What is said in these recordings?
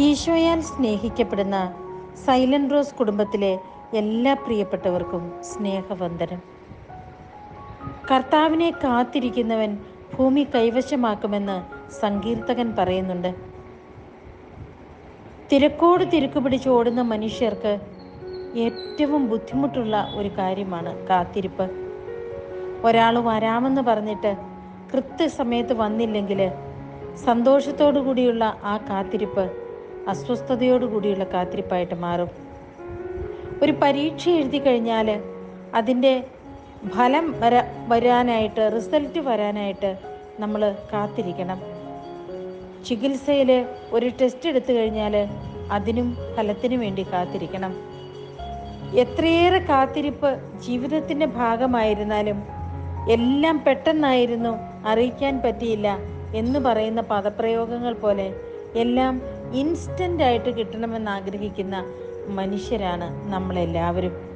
ഈശോയാൽ സ്നേഹിക്കപ്പെടുന്ന silent rose കുടുംബത്തിലെ എല്ലാ പ്രിയപ്പെട്ടവർക്കും സ്നേഹവന്ദനം. കർത്താവിനെ കാത്തിരിക്കുന്നവൻ ഭൂമി കൈവശമാക്കുമെന്ന് സങ്കീർത്തകൻ പറയുന്നുണ്ട്. തിരക്കോട് തിരക്ക് പിടിച്ച് ഓടുന്ന മനുഷ്യർക്ക് ഏറ്റവും ബുദ്ധിമുട്ടുള്ള ഒരു കാര്യമാണ് കാത്തിരിപ്പ്. ഒരാൾ വരാമെന്ന് പറഞ്ഞിട്ട് കൃത്യസമയത്ത് വന്നില്ലെങ്കിൽ സന്തോഷത്തോടു കൂടിയുള്ള ആ കാത്തിരിപ്പ് അസ്വസ്ഥതയോടു കൂടിയുള്ള കാത്തിരിപ്പായിട്ട് മാറും. ഒരു പരീക്ഷ എഴുതി കഴിഞ്ഞാൽ അതിന്റെ ഫലം വര വരാനായിട്ട് റിസൾട്ട് വരാനായിട്ട് നമ്മൾ കാത്തിരിക്കണം. ചികിത്സയിൽ ഒരു ടെസ്റ്റ് എടുത്തു കഴിഞ്ഞാൽ അതിനും ഫലത്തിനു വേണ്ടി കാത്തിരിക്കണം. എത്രയേറെ കാത്തിരിപ്പ് ജീവിതത്തിന്റെ ഭാഗമായിരുന്നാലും എല്ലാം പെട്ടെന്നായിരുന്നു അറിയിക്കാൻ പറ്റിയില്ല എന്ന് പറയുന്ന പദപ്രയോഗങ്ങൾ പോലെ എല്ലാം ഇൻസ്റ്റന്റ് ആയിട്ട് കിട്ടണമെന്ന് ആഗ്രഹിക്കുന്ന മനുഷ്യരാണ് നമ്മളെല്ലാവരും.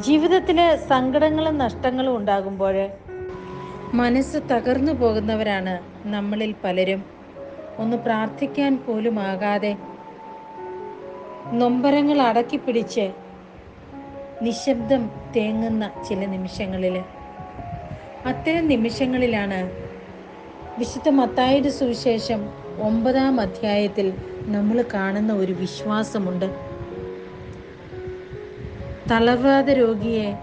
ജീവിതത്തിൽ സങ്കടങ്ങളും നഷ്ടങ്ങളും ഉണ്ടാകുമ്പോൾ മനസ്സ് തകർന്നു പോകുന്നവരാണ് നമ്മളിൽ പലരും. ഒന്ന് പ്രാർത്ഥിക്കാൻ പോലും ആകാതെ നൊമ്പരങ്ങൾ അടക്കി പിടിച്ച് നിശബ്ദം തേങ്ങുന്ന ചില നിമിഷങ്ങളിൽ അത്തരം നിമിഷങ്ങളിലാണ് വിശുദ്ധ മത്തായുടെ സുവിശേഷം ഒമ്പതാം അധ്യായത്തിൽ നമ്മൾ കാണുന്ന ഒരു വിശ്വാസമുണ്ട്. തളർവാദ രോഗിയെ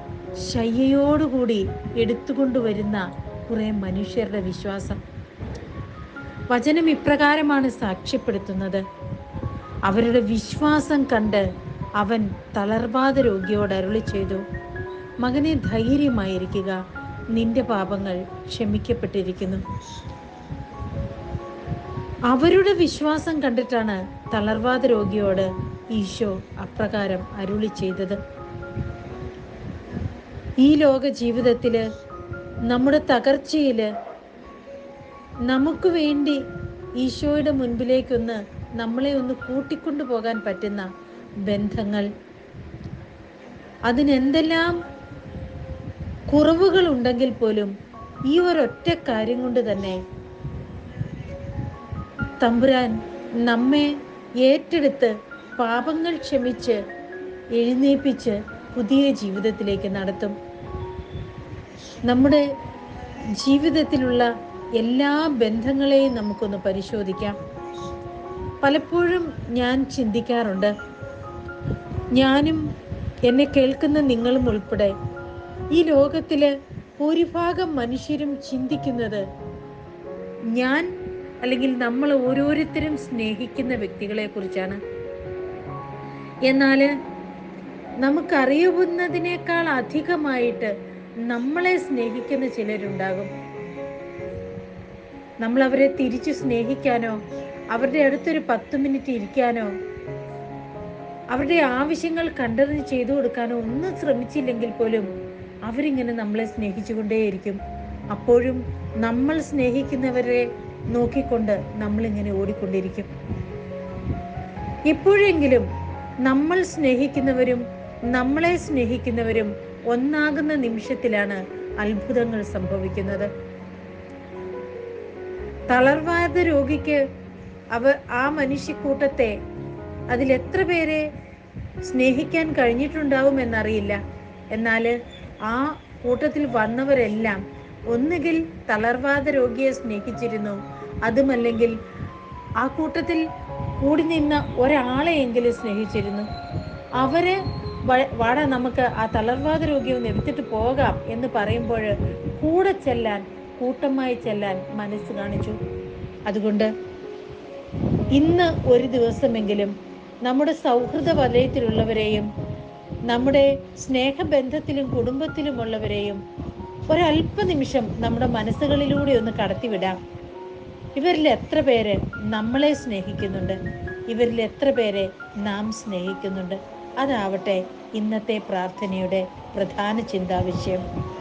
ശയ്യയോടുകൂടി എടുത്തുകൊണ്ടുവരുന്ന കുറേ മനുഷ്യരുടെ വിശ്വാസം. വചനം ഇപ്രകാരമാണ് സാക്ഷ്യപ്പെടുത്തുന്നത്. അവരുടെ വിശ്വാസം കണ്ട് അവൻ തളർവാദ രോഗിയോട് അരുളി ചെയ്തു മകനെ ധൈര്യമായിരിക്കുക നിന്റെ പാപങ്ങൾ ക്ഷമിക്കപ്പെട്ടിരിക്കുന്നു. അവരുടെ വിശ്വാസം കണ്ടിട്ടാണ് തളർവാദ രോഗിയോട് ഈശോ അപ്രകാരം അരുളി ചെയ്തത്. ഈ ലോക ജീവിതത്തിൽ നമ്മുടെ തകർച്ചയിൽ നമുക്ക് വേണ്ടി ഈശോയുടെ മുൻപിലേക്കൊന്ന് നമ്മളെ ഒന്ന് കൂട്ടിക്കൊണ്ടു പോകാൻ പറ്റുന്ന ബന്ധങ്ങൾ. അതിനെന്തെല്ലാം കുറവുകൾ ഉണ്ടെങ്കിൽ പോലും ഈ ഒരൊറ്റ കാര്യം കൊണ്ട് തന്നെ തമ്പുരാൻ നമ്മെ ഏറ്റെടുത്ത് പാപങ്ങൾ ക്ഷമിച്ച് എഴുന്നേപ്പിച്ച് പുതിയ ജീവിതത്തിലേക്ക് നടത്തും. നമ്മുടെ ജീവിതത്തിലുള്ള എല്ലാ ബന്ധങ്ങളെയും നമുക്കൊന്ന് പരിശോധിക്കാം. പലപ്പോഴും ഞാൻ ചിന്തിക്കാറുണ്ട്. ഞാനും എന്നെ കേൾക്കുന്ന നിങ്ങളും ഉൾപ്പെടെ ഈ ലോകത്തിൽ ഭൂരിഭാഗം മനുഷ്യരും ചിന്തിക്കുന്നത് ഞാൻ അല്ലെങ്കിൽ നമ്മൾ ഓരോരുത്തരും സ്നേഹിക്കുന്ന വ്യക്തികളെ കുറിച്ചാണ് എന്നാൽ നമുക്കറിയുന്നതിനേക്കാൾ അധികമായിട്ട് നമ്മളെ സ്നേഹിക്കുന്ന ചിലരുണ്ടാകും. നമ്മൾ അവരെ തിരിച്ചു സ്നേഹിക്കാനോ അവരുടെ അടുത്തൊരു പത്ത് മിനിറ്റ് ഇരിക്കാനോ അവരുടെ ആവശ്യങ്ങൾ കണ്ടറിഞ്ഞ് ചെയ്തു കൊടുക്കാനോ ഒന്നും ശ്രമിച്ചില്ലെങ്കിൽ പോലും അവരിങ്ങനെ നമ്മളെ സ്നേഹിച്ചുകൊണ്ടേയിരിക്കും. അപ്പോഴും നമ്മൾ സ്നേഹിക്കുന്നവരെ നോക്കിക്കൊണ്ട് നമ്മളിങ്ങനെ ഓടിക്കൊണ്ടിരിക്കും. ഇപ്പോഴെങ്കിലും നമ്മൾ സ്നേഹിക്കുന്നവരും നമ്മളെ സ്നേഹിക്കുന്നവരും ഒന്നാകുന്ന നിമിഷത്തിലാണ് അത്ഭുതങ്ങൾ സംഭവിക്കുന്നത്. തളർവാദ രോഗിക്ക് അവ ആ മനുഷ്യക്കൂട്ടത്തെ അതിലെത്ര പേരെ സ്നേഹിക്കാൻ കഴിഞ്ഞിട്ടുണ്ടാവും എന്നറിയില്ല. എന്നാൽ ആ കൂട്ടത്തിൽ വന്നവരെല്ലാം ഒന്നുകിൽ തളർവാദ രോഗിയെ സ്നേഹിച്ചിരുന്നു അതുമല്ലെങ്കിൽ ആ കൂട്ടത്തിൽ കൂടി നിന്ന ഒരാളെയെങ്കിലും സ്നേഹിച്ചിരുന്നു. അവരെ വാടാ നമുക്ക് ആ തളർവാദ രോഗിയെ ഒന്ന് എടുത്തിട്ട് പോകാം എന്ന് പറയുമ്പോൾ കൂടെ ചെല്ലാൻ കൂട്ടമായി ചെല്ലാൻ മനസ്സ് കാണിച്ചു. അതുകൊണ്ട് ഇന്ന് ഒരു ദിവസമെങ്കിലും നമ്മുടെ സൗഹൃദ വലയത്തിലുള്ളവരെയും നമ്മുടെ സ്നേഹബന്ധത്തിലും കുടുംബത്തിലുമുള്ളവരെയും ഒരല്പ നിമിഷം നമ്മുടെ മനസ്സുകളിലൂടെ ഒന്ന് കടത്തിവിടാം. ഇവരിൽ എത്ര പേര് നമ്മളെ സ്നേഹിക്കുന്നുണ്ട്? ഇവരിൽ എത്ര പേരെ നാം സ്നേഹിക്കുന്നുണ്ട്? അതാവട്ടെ ഇന്നത്തെ പ്രാർത്ഥനയുടെ പ്രധാന ചിന്താവിഷയം.